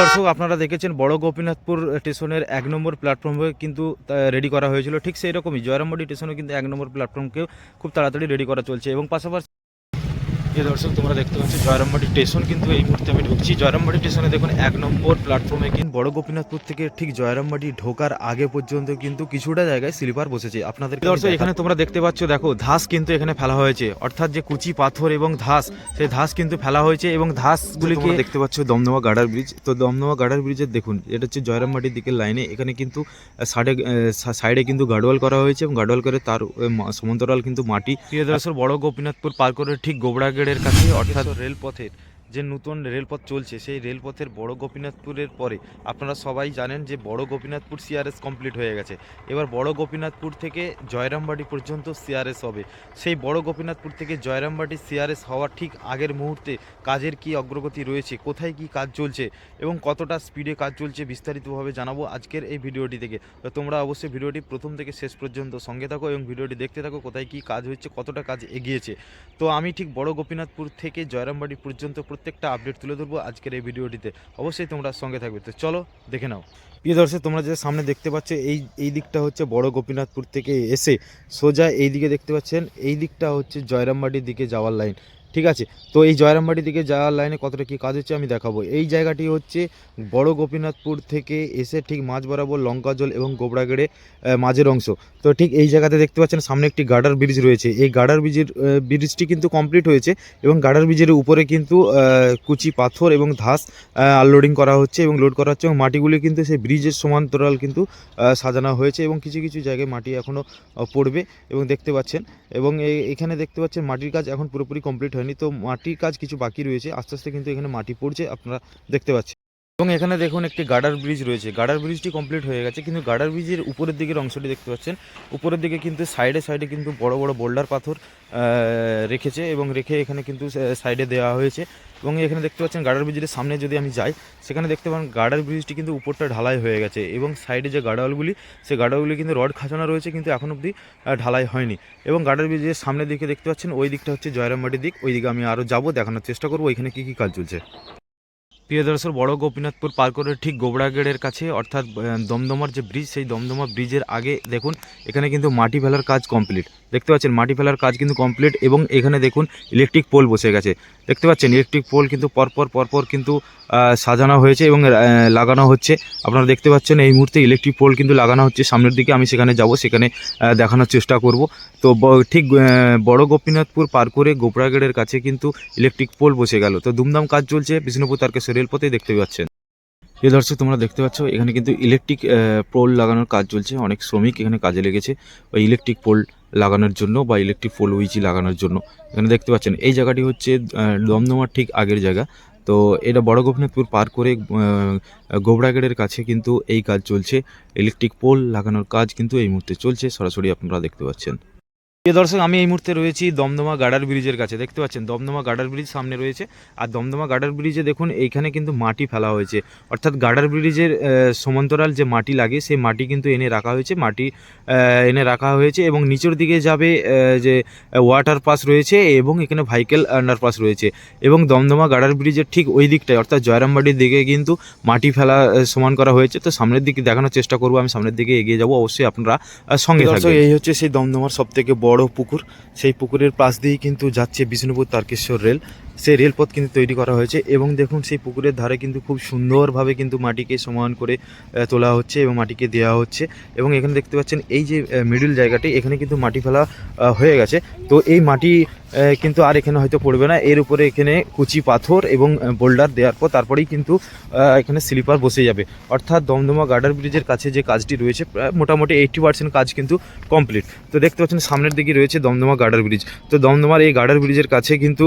দর্শক, আপনারা দেখেছেন বড় গোপীনাথপুর স্টেশনের এক নম্বর প্ল্যাটফর্মে কিন্তু রেডি করা হয়েছিল। ঠিক সেই রকমই জয়রামবাড়ি স্টেশনে কিন্তু এক নম্বর প্ল্যাটফর্মকে খুব তাড়াতাড়ি রেডি করা চলছে। এবং পাশাপাশি যে দর্শক তোমরা দেখতে পাচ্ছ জয়রামবাড়ি স্টেশন কিন্তু এই মুহূর্তে আমি ঢুকছি। জয়রামবাড়ি স্টেশনে দেখুন এক নম্বর প্ল্যাটফর্মে কিন্তু বড় গোপীনাথপুর থেকে ঠিক জয়রামবাড়ি ঢোকার আগে পর্যন্ত কিন্তু কিছুটা জায়গায় স্লিপার বসেছে। আপনাদের দর্শক এখানে তোমরা দেখতে পাচ্ছ দেখো ধাস কিন্তু এখানে ফেলা হয়েছে। অর্থাৎ যে কুচি পাথর এবং ধাস সেই ধাস কিন্তু ফেলা হয়েছে এবং ধাসগুলিকে দেখতে পাচ্ছ দমদমা গার্ডার ব্রিজ। তো দমদমা গার্ডার ব্রিজের দেখুন এটা হচ্ছে জয়রামবাটির দিকের লাইনে। এখানে কিন্তু সাইডে সাইডে কিন্তু গার্ডওয়াল করা হয়েছে এবং গার্ডওয়াল করে তার সমান্তরাল কিন্তু মাটি। প্রিয় দর্শক বড় গোপীনাথপুর পার করে ঠিক গোবরাগেড়ের কাছে অর্থাৎ রেলপথের যে নতুন রেলপথ চলছে, সেই রেলপথের বড় গোপীনাথপুরের পরে আপনারা সবাই জানেন যে বড় গোপীনাথপুর সিআরএস কমপ্লিট হয়ে গেছে। এবার বড় গোপীনাথপুর থেকে জয়রামবাটি পর্যন্ত সিআরএস হবে। সেই বড় গোপীনাথপুর থেকে জয়রামবাটি সিআরএস হওয়ার ঠিক আগের মুহূর্তে কাজের কি অগ্রগতি রয়েছে, কোথায় কি কাজ চলছে এবং কতটা স্পিডে কাজ চলছে বিস্তারিতভাবে জানাব আজকের এই ভিডিওটি থেকে। তো তোমরা অবশ্যই ভিডিওটি প্রথম থেকে শেষ পর্যন্ত সঙ্গে থাকো এবং ভিডিওটি দেখতে থাকো কোথায় কি কাজ হচ্ছে, কতটা কাজ এগিয়েছে। তো আমি ঠিক বড় গোপীনাথপুর থেকে জয়রামবাড়ি পর্যন্ত প্রত্যেকটা আপডেট তুলে ধরবো আজকের এই ভিডিওটিতে। অবশ্যই তোমরা সঙ্গে থাকবে। তো চলো, দেখে নাও। প্রিয় দর্শক, তোমরা যে সামনে দেখতে পাচ্ছ, এই এই দিকটা হচ্ছে বড় গোপীনাথপুর থেকে এসে সোজা এই দিকে দেখতে পাচ্ছেন, এই দিকটা হচ্ছে জয়রামবাটির দিকে যাওয়ার লাইন ঠিক আছে? তো এই জয়রামবাড়ির দিকে যাওয়ার লাইনে কতটা কী কাজ হচ্ছে আমি দেখাবো। এই জায়গাটি হচ্ছে বড় গোপীনাথপুর থেকে এসে ঠিক মাঝ বরাবর লঙ্কাজল এবং গোবরাগড়ে মাঝের অংশ। তো ঠিক এই জায়গাতে দেখতে পাচ্ছেন সামনে একটি গার্ডার ব্রিজ রয়েছে। এই গার্ডার ব্রিজের ব্রিজটি কিন্তু কমপ্লিট হয়েছে এবং গার্ডার ব্রিজের উপরে কিন্তু কুচি পাথর এবং ধাস আনলোডিং করা হচ্ছে এবং লোড করা হচ্ছে এবং মাটিগুলি কিন্তু সেই ব্রিজের সমান্তরাল কিন্তু সাজানো হয়েছে এবং কিছু কিছু জায়গায় মাটি এখনও পড়বে এবং দেখতে পাচ্ছেন। এবং এখানে দেখতে পাচ্ছেন মাটির কাজ এখন পুরোপুরি কমপ্লিট হয়নি। তো মাটির কাজ কিছু বাকি রয়েছে। আস্তে আস্তে কিন্তু এখানে মাটি পড়ছে, আপনারা দেখতে পাচ্ছেন। এবং এখানে দেখুন একটি গার্ডার ব্রিজ রয়েছে। গার্ডার ব্রিজটি কমপ্লিট হয়ে গেছে, কিন্তু গার্ডার ব্রিজের উপরের দিকের অংশটি দেখতে পাচ্ছেন। উপরের দিকে কিন্তু সাইডে সাইডে কিন্তু বড় বড় বোল্ডার পাথর রেখেছে এবং রেখে এখানে কিন্তু সাইডে দেওয়া হয়েছে। এবং এখানে দেখতে পাচ্ছেন গার্ডার ব্রিজের সামনে যদি আমি যাই, সেখানে দেখতে পান গার্ডার ব্রিজটি কিন্তু উপরটা ঢালাই হয়ে গেছে এবং সাইডে যে গার্ডওয়ালগুলি সেই গার্ডওয়ালগুলি কিন্তু রড খাঁচানো রয়েছে, কিন্তু এখন অবধি ঢালাই হয়নি। এবং গার্ডার ব্রিজের সামনে দিকে দেখতে পাচ্ছেন, ওই দিকটা হচ্ছে জয়রামবাটির দিক। ওই দিকে আমি আরও যাব, দেখানোর চেষ্টা করব ওইখানে কী কী কাজ চলছে। প্রিয় দর্শক, বড় গোপীনাথপুর পার করে ঠিক গোবরাগড়ের কাছে, অর্থাৎ দমদমার যে ব্রিজ, সেই দমদমা ব্রিজের আগে দেখুন, এখানে কিন্তু মাটি ফেলার কাজ কমপ্লিট দেখতে পাচ্ছেন, মাটি ফেলার কাজ কিন্তু কমপ্লিট এবং এখানে দেখুন ইলেকট্রিক পোল বসে গেছে। দেখতে পাচ্ছেন ইলেকট্রিক পোল কিন্তু পরপর পরপর কিন্তু সাজানো হয়েছে এবং লাগানো হচ্ছে। আপনারা দেখতে পাচ্ছেন, এই মুহূর্তে ইলেকট্রিক পোল কিন্তু লাগানো হচ্ছে। সামনের দিকে আমি সেখানে যাব, সেখানে দেখানোর চেষ্টা করব। তো ঠিক বড় গোপীনাথপুর পার করে গোবরাগড়ের কাছে কিন্তু ইলেকট্রিক পোল বসে গেল। তো দুমদাম কাজ চলছে, বিষ্ণুপুর তারকেশ্বর রেলপথে দেখতে পাচ্ছেন। প্রিয় দর্শক, তোমরা দেখতে পাচ্ছ, এখানে কিন্তু ইলেকট্রিক পোল লাগানোর কাজ চলছে। অনেক শ্রমিক এখানে কাজে লেগেছে ওই ইলেকট্রিক পোল লাগানোর জন্য বা ইলেকট্রিক পোল উইচি লাগানোর জন্য। এখানে দেখতে পাচ্ছেন, এই জায়গাটি হচ্ছে দমদমার ঠিক আগের জায়গা। তো এটা বড় গোপনাথপুর পার করে গোবরাগড়ের কাছে কিন্তু এই কাজ চলছে। ইলেকট্রিক পোল লাগানোর কাজ কিন্তু এই মুহূর্তে চলছে, সরাসরি আপনারা দেখতে পাচ্ছেন। প্রিয় দর্শক আমি এই মুহূর্তে রয়েছি দমদমা গার্ডার ব্রিজের কাছে। দেখতে পাচ্ছেন দমদমা গার্ডার ব্রিজ সামনে রয়েছে। আর দমদমা গার্ডার ব্রিজে দেখুন এইখানে কিন্তু মাটি ফেলা হয়েছে। অর্থাৎ গার্ডার ব্রিজের সমান্তরাল যে মাটি লাগে সেই মাটি কিন্তু এনে রাখা হয়েছে। মাটি এনে রাখা হয়েছে এবং নিচের দিকে যাবে যে ওয়াটার পাস রয়েছে এবং এখানে ভাইকেল আন্ডারপাস রয়েছে। এবং দমদমা গার্ডার ব্রিজের ঠিক ওই দিকটায় অর্থাৎ জয়রামবাড়ির দিকে কিন্তু মাটি ফেলা সমান করা হয়েছে। তো সামনের দিকে দেখানোর চেষ্টা করব আমি সামনের দিকে এগিয়ে যাব। অবশ্যই আপনারা সঙ্গে এই হচ্ছে সেই দমদমার সব থেকে বড় পুকুর। সেই পুকুরের পাশ দিয়েই কিন্তু যাচ্ছে বিষ্ণুপুর তারকেশ্বর রেল। সেই রেলপথ কিন্তু তৈরি করা হয়েছে এবং দেখুন সেই পুকুরের ধারে কিন্তু খুব সুন্দরভাবে কিন্তু মাটিকে সমান করে তোলা হচ্ছে এবং মাটিকে দেওয়া হচ্ছে এবং এখানে দেখতে পাচ্ছেন এই যে মিডিল জায়গাটি, এখানে কিন্তু মাটি ফেলা হয়ে গেছে। তো এই মাটি কিন্তু আর এখানে হয়তো পড়বে না। এর উপরে এখানে কুচি পাথর এবং বোল্ডার দেওয়ার পর তারপরেই কিন্তু এখানে স্লিপার বসে যাবে। অর্থাৎ দমদমা গার্ডার ব্রিজের কাছে যে কাজটি রয়েছে মোটামুটি এইটটি পার্সেন্ট কাজ কিন্তু কমপ্লিট তো দেখতে পাচ্ছেন সামনের দিকে রয়েছে দমদমা গার্ডার ব্রিজ। তো দমদমার এই গার্ডার ব্রিজের কাছে কিন্তু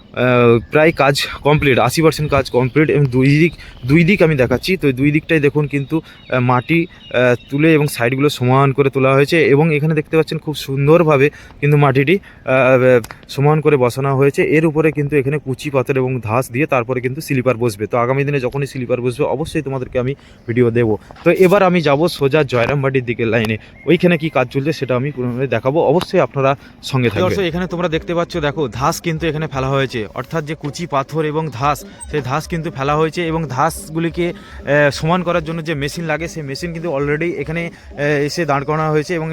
প্রায় কাজ কমপ্লিট আশি পার্সেন্ট কাজ কমপ্লিট এবং দুই দিক দুই দিক আমি দেখাচ্ছি। তো দুই দিকটাই দেখুন কিন্তু মাটি তুলে এবং সাইডগুলো সমান করে তোলা হয়েছে এবং এখানে দেখতে পাচ্ছেন খুব সুন্দরভাবে কিন্তু মাটিটি সমান করে বসানো হয়েছে। এর উপরে কিন্তু এখানে কুচি পাথর এবং ঘাস দিয়ে তারপরে কিন্তু স্লিপার বসবে। তো আগামী দিনে যখনই স্লিপার বসবে অবশ্যই তোমাদেরকে আমি ভিডিও দেবো। তো এবার আমি যাব সোজা জয়রামবাটির দিকে লাইনে ওইখানে কি কাজ চলছে সেটা আমি দেখাবো। অবশ্যই আপনারা সঙ্গে থাকবেন। এখানে তোমরা দেখতে পাচ্ছ দেখো ধাস কিন্তু এখানে ফেলা হয়েছে। অর্থাৎ যে কুচি, পাথর এবং ধাস, সেই ধাস কিন্তু ফেলা হয়েছে এবং ধাসগুলিকে সমান করার জন্য যে মেশিন লাগে, সেই মেশিন কিন্তু অলরেডি এখানে এসে দাঁড় করানো হয়েছে এবং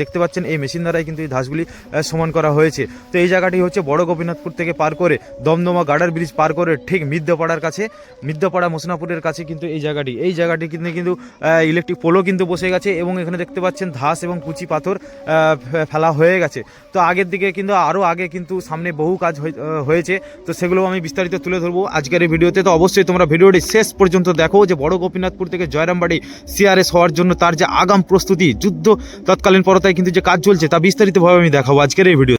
দেখতে পাচ্ছেন এই মেশিন দ্বারাই কিন্তু এই ধাসগুলি সমান করা হয়েছে। তো এই জায়গাটি হচ্ছে বড় গোপীনাথপুর থেকে পার করে দমদমা গার্ডার ব্রিজ পার করে ঠিক মিদ্যাপাড়ার কাছে, মিদ্যাপাড়া মোসনাপুরের কাছে কিন্তু এই জায়গাটি। এই জায়গাটি কিন্তু কিন্তু ইলেকট্রিক পোলও কিন্তু বসে গেছে এবং এখানে দেখতে পাচ্ছেন ধাস এবং কুচি, পাথর ফেলা হয়ে গেছে। তো আগের দিকে কিন্তু, আরও আগে কিন্তু সামনে বহু কাজ হয়ে- হয়েছে তো সেগুলো আমি বিস্তারিত তুলে ধরবো আজকের এই ভিডিওতে। তো অবশ্যই তোমরা ভিডিওটি শেষ পর্যন্ত দেখো যে বড় গোপীনাথপুর থেকে জয়রামবাড়ি সিআরএস হওয়ার জন্য তার যে আগাম প্রস্তুতি, যুদ্ধ তৎকালীন পরতায় কিন্তু যে কাজ চলছে তা বিস্তারিতভাবে আমি দেখাবো আজকের এই ভিডিও।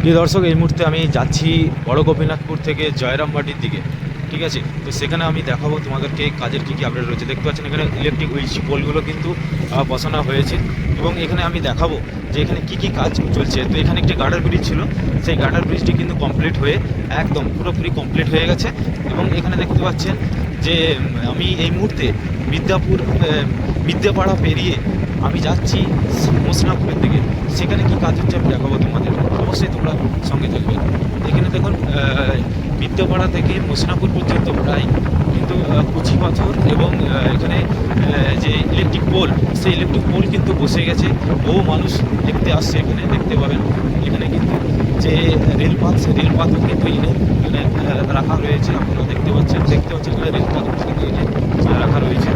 প্রিয় দর্শক, এই মুহূর্তে আমি যাচ্ছি বড় গোপীনাথপুর থেকে জয়রামবাটির দিকে। ঠিক আছে? তো সেখানে আমি দেখাবো তোমাদেরকে কাজের কী কী আপডেট রয়েছে। দেখতে পাচ্ছেন এখানে ইলেকট্রিক উইচ পোলগুলো কিন্তু বসানো হয়েছে এবং এখানে আমি দেখাবো যে এখানে কী কী কাজ চলছে। তো এখানে একটি গার্ডার ব্রিজ ছিল। সেই গার্ডার ব্রিজটি কিন্তু কমপ্লিট হয়ে একদম পুরোপুরি কমপ্লিট হয়ে গেছে এবং এখানে দেখতে পাচ্ছেন যে আমি এই মুহূর্তে বিদ্যাপুর বিদ্যাপাড়া পেরিয়ে আমি যাচ্ছি মোসনাপুরের দিকে। সেখানে কি কাজ হচ্ছে আমি দেখাবো তোমাদের। অবশ্যই তোমরা সঙ্গে থাকবে। এখানে দেখুন বিদ্যাপাড়া থেকে মোসনাপুর পর্যন্ত প্রায় কিন্তু কুচি পাথর এবং এখানে যে ইলেকট্রিক পোল সেই ইলেকট্রিক পোল কিন্তু বসে গেছে। বহু মানুষ দেখতে আসছে এখানে, দেখতে পাবেন এখানে কিন্তু যে রেলপথ, সেই রেলপথও কিন্তু এখানে রাখা রয়েছে। আপনারা দেখতে পাচ্ছেন দেখতে পাচ্ছেন এখানে রেলপথ কিন্তু রাখা রয়েছে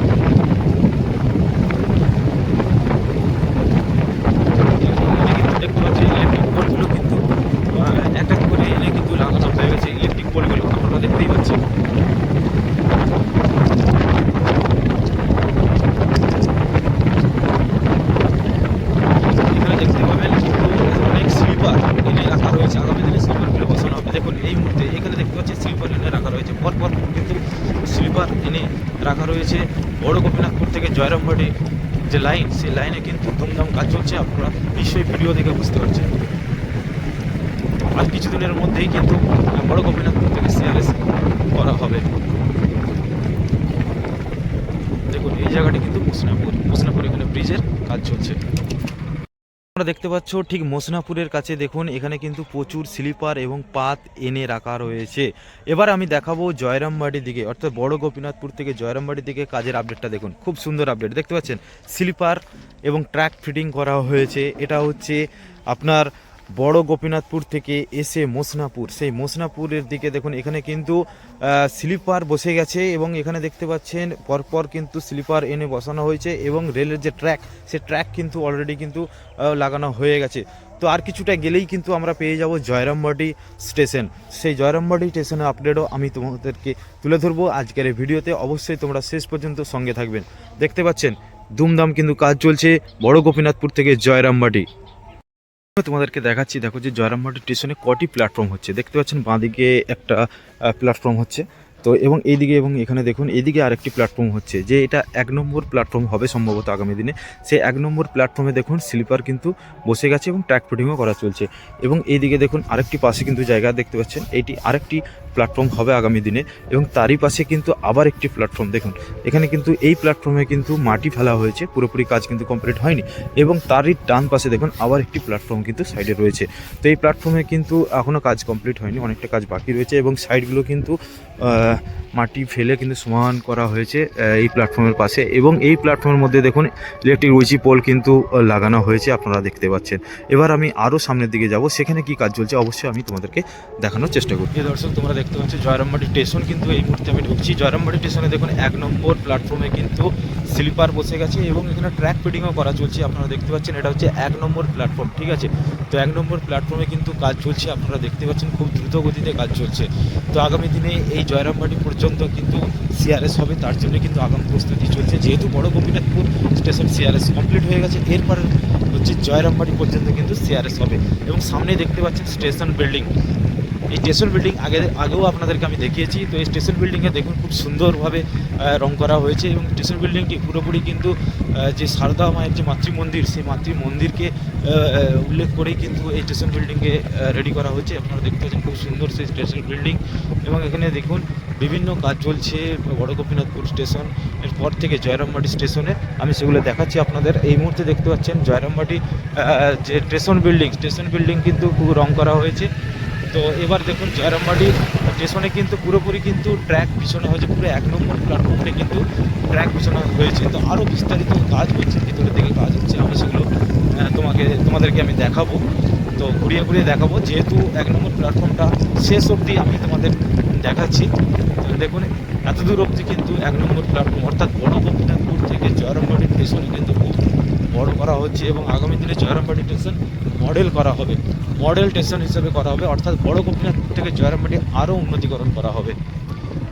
দেখতে পাচ্ছি ইলেকট্রিক পোলগুলো কিন্তু আহ, এক এক করে এনে কিন্তু লাগানো হয়ে গেছে ইলেকট্রিক পোলগুলো আপনারা দেখতেই পাচ্ছেন এখানে দেখতে পাবেন কিন্তু অনেক স্লিপার এনে রাখা রয়েছে আগামী দিনে স্লিপারগুলো বসানো হবে। দেখুন, এই মুহূর্তে এখানে দেখতে পাচ্ছি স্লিপার এনে রাখা রয়েছে। পরপর কিন্তু স্লিপার এনে রাখা রয়েছে। বড় গোপীনাথপুর থেকে জয়রামবাড়ি যে লাইন সেই লাইনে কিন্তু ধুমধাম কাজ চলছে। আপনারা নিশ্চয়ই ভিডিও দেখে বুঝতে পারছেন। আর কিছুদিনের মধ্যেই কিন্তু বড় গোপীনাথপুর থেকে সিআরএস করা হবে। দেখুন, এই জায়গাটি কিন্তু মুসনাপুর মুসনাপুর এখানে ব্রিজের কাজ চলছে। তোমরা দেখতে পাচ্ছ ঠিক মোসনাপুরের কাছে দেখুন, এখানে কিন্তু প্রচুর স্লিপার এবং পাত এনে রাখা রয়েছে। এবার আমি দেখাবো জয়রামবাড়ির দিকে, অর্থাৎ বড় গোপীনাথপুর থেকে জয়রামবাড়ির দিকে কাজের আপডেটটা দেখুন। খুব সুন্দর আপডেট দেখতে পাচ্ছেন? স্লিপার এবং ট্র্যাক ফিটিং করা হয়েছে। এটা হচ্ছে আপনার বড় গোপীনাথপুর থেকে এসে মোসনাপুর। সেই মোসনাপুরের দিকে দেখুন, এখানে কিন্তু স্লিপার বসে গেছে এবং এখানে দেখতে পাচ্ছেন, পরপর কিন্তু স্লিপার এনে বসানো হয়েছে এবং রেলের যে ট্র্যাক, সে ট্র্যাক কিন্তু অলরেডি কিন্তু লাগানো হয়ে গেছে। তো আর কিছুটা গেলেই কিন্তু আমরা পেয়ে যাব জয়রামবাটি স্টেশন। সেই জয়রামবাটি স্টেশনের আপডেটও আমি তোমাদেরকে তুলে ধরবো আজকের এই ভিডিওতে। অবশ্যই তোমরা শেষ পর্যন্ত সঙ্গে থাকবেন। দেখতে পাচ্ছেন দুমদাম কিন্তু কাজ চলছে বড় গোপীনাথপুর থেকে জয়রামবাটি। তোমাদেরকে দেখাচ্ছি, দেখো যে জয়রামবাটি স্টেশনে কটি প্ল্যাটফর্ম হচ্ছে। দেখতে পাচ্ছেন বাঁদিকে একটা প্ল্যাটফর্ম হচ্ছে। তো এবং এইদিকে এবং এখানে দেখুন, এইদিকে আরেকটি প্ল্যাটফর্ম হচ্ছে, যে এটা এক নম্বর প্ল্যাটফর্ম হবে সম্ভবত আগামী দিনে। সেই এক নম্বর প্ল্যাটফর্মে দেখুন স্লিপার কিন্তু বসে গেছে এবং ট্র্যাক ফিটিংও করা চলছে। এবং এইদিকে দেখুন, আরেকটি পাশে কিন্তু জায়গা দেখতে পাচ্ছেন এইটি আরেকটি প্ল্যাটফর্ম হবে আগামী দিনে। এবং তারই পাশে কিন্তু আবার একটি প্ল্যাটফর্ম দেখুন, এখানে কিন্তু এই প্ল্যাটফর্মে কিন্তু মাটি ফেলা হয়েছে, পুরোপুরি কাজ কিন্তু কমপ্লিট হয়নি। এবং তারই ডান পাশে দেখুন, আবার একটি প্ল্যাটফর্ম কিন্তু সাইডে রয়েছে। তো এই প্ল্যাটফর্মে কিন্তু এখনও কাজ কমপ্লিট হয়নি, অনেকটা কাজ বাকি রয়েছে এবং সাইডগুলো কিন্তু মাটি ফেলে কিন্তু সমান করা হয়েছে এই প্ল্যাটফর্মের পাশে। এবং এই প্ল্যাটফর্মের মধ্যে দেখুন, ইলেকট্রিক উইচি পোল কিন্তু লাগানো হয়েছে, আপনারা দেখতে পাচ্ছেন। এবার আমি আরও সামনের দিকে যাব, সেখানে কি কাজ চলছে অবশ্যই আমি তোমাদেরকে দেখানোর চেষ্টা করি দর্শক, তোমরা দেখতে পাচ্ছ জয়রামবাড়ি স্টেশন, কিন্তু এই মুহূর্তে আমি ঢুকছি। জয়রামবাটি স্টেশনে দেখুন, এক নম্বর প্ল্যাটফর্মে কিন্তু স্লিপার বসে গেছে এবং এখানে ট্র্যাক ফিটিংও করা চলছে, আপনারা দেখতে পাচ্ছেন, এটা হচ্ছে এক নম্বর প্ল্যাটফর্ম ঠিক আছে? তো এক নম্বর প্ল্যাটফর্মে কিন্তু কাজ চলছে, আপনারা দেখতে পাচ্ছেন খুব দ্রুত গতিতে কাজ চলছে। তো আগামী দিনে এই জয়রামবাটি পর্যন্ত কিন্তু সিআরএস হবে, তার জন্য কিন্তু আগাম প্রস্তুতি চলছে। যেহেতু বড় গোপীনাথপুর স্টেশন সিআরএস কমপ্লিট হয়ে গেছে, এরপর হচ্ছে জয়রামবাটি পর্যন্ত কিন্তু সিআরএস হবে। এবং সামনে দেখতে পাচ্ছেন স্টেশন বিল্ডিং এই স্টেশন বিল্ডিং আগে আগেও আপনাদেরকে আমি দেখিয়েছি। তো এই স্টেশন বিল্ডিংয়ে দেখুন খুব সুন্দরভাবে রং করা হয়েছে এবং স্টেশন বিল্ডিংটি পুরোপুরি কিন্তু যে সারদা মায়ের যে মাতৃ মন্দির সেই মাতৃ মন্দিরকে আহ, আহ, উল্লেখ করেই কিন্তু এই স্টেশন বিল্ডিংকে রেডি করা হয়েছে। আপনারা দেখতে পাচ্ছেন খুব সুন্দর সেই স্টেশন বিল্ডিং এবং এখানে দেখুন বিভিন্ন কাজ চলছে বড় গোপীনাথপুর স্টেশন এরপর থেকে জয়রামবাটি স্টেশনে। আমি সেগুলো দেখাচ্ছি আপনাদের। এই মুহূর্তে দেখতে পাচ্ছেন জয়রামবাটি যে স্টেশন বিল্ডিং স্টেশন বিল্ডিং কিন্তু খুব রং করা হয়েছে। তো এবার দেখুন জয়রামবাড়ি স্টেশনে কিন্তু পুরোপুরি কিন্তু ট্র্যাক পিছনে হয়েছে, পুরো এক নম্বর প্ল্যাটফর্মে কিন্তু ট্র্যাক পিছনে হয়েছে। তো আরও বিস্তারিত কাজ হচ্ছে, ভিতরের দিকে কাজ হচ্ছে, আমি সেগুলো তোমাকে, তোমাদেরকে আমি দেখাবো। তো ঘুরিয়ে ঘুরিয়ে দেখাবো, যেহেতু এক নম্বর প্ল্যাটফর্মটা শেষ অবধি আমি তোমাদের দেখাচ্ছি। দেখুন, এত দূর অবধি কিন্তু এক নম্বর প্ল্যাটফর্ম অর্থাৎ বড় গোপীনাথপুর থেকে জয়রামবাড়ি স্টেশনে কিন্তু খুব বড় করা হচ্ছে এবং আগামী দিনে জয়রামবাড়ি স্টেশন মডেল করা হবে। মডেল টেশন হিসেবে করা হবে। অর্থাৎ বড় গোপীনাথপুর থেকে জয়রামবাড়ি আরও উন্নতিকরণ করা হবে।